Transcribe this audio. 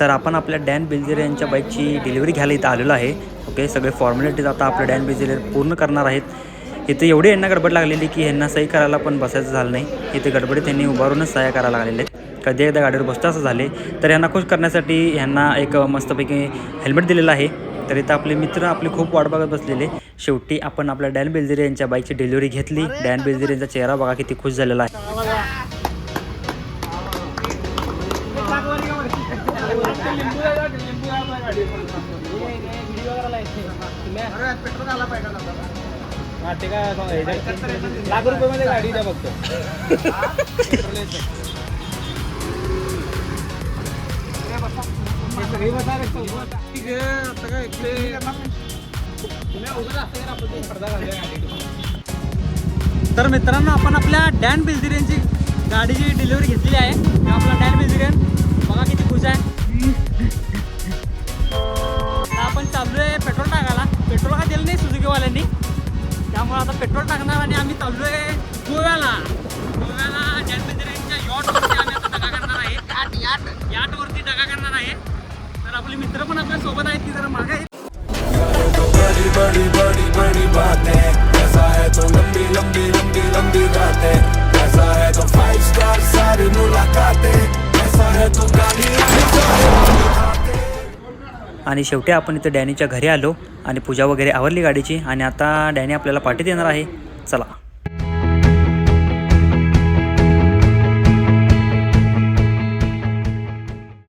तर आपण आपल्या डॅन बिल्जेर यांच्या बाईकची डिलिव्हरी घ्यायला इथं आलेलो आहे. ओके सगळे फॉर्मॅलिटीज आता आपल्या डॅन बिल्जेर पूर्ण करणार आहेत. इथे एवढी यांना गडबड लागलेली की ह्यांना सही करायला पण बसायचं झालं नाही. इथे गडबडीत त्यांनी उभारूनच सह्या करायला लागलेले आहेत. कधी एकदा गाडीवर बसता असं झाले तर यांना खुश करण्यासाठी ह्यांना एक मस्तपैकी हेल्मेट दिलेलं आहे. तर इथं आपले मित्र आपले खूप वाट बघत बसलेले. शेवटी आपण आपल्या डॅन बिल्जेरे यांच्या बाईकची डिलिव्हरी घेतली. डॅन बिल्जेरे यांचा चेहरा बघा किती खुश झालेला आहे. लाख रुपये मध्ये गाडी द्या फक्त तर मित्रांनो आपण आपल्या डॅन बिल्जिरियनची गाडीची डिलिव्हरी घेतली आहे. आता पेट्रोल टाकणार आणि आम्ही चाललो आहे गोव्याला. गोव्याला डॅन बिल्जिरियनच्या यॉटवरती आम्ही आता दगा करणार आहे. याट याट याटवरती दगा करणार आहे. तर आपले मित्र पण आपल्यासोबत आहेत की जरा मागे आणि शेवटी आपण इथं डॅनीच्या घरी आलो आणि पूजा वगैरे आवरली गाडीची आणि आता डॅनी आपल्याला पाठी देणार आहे. चला.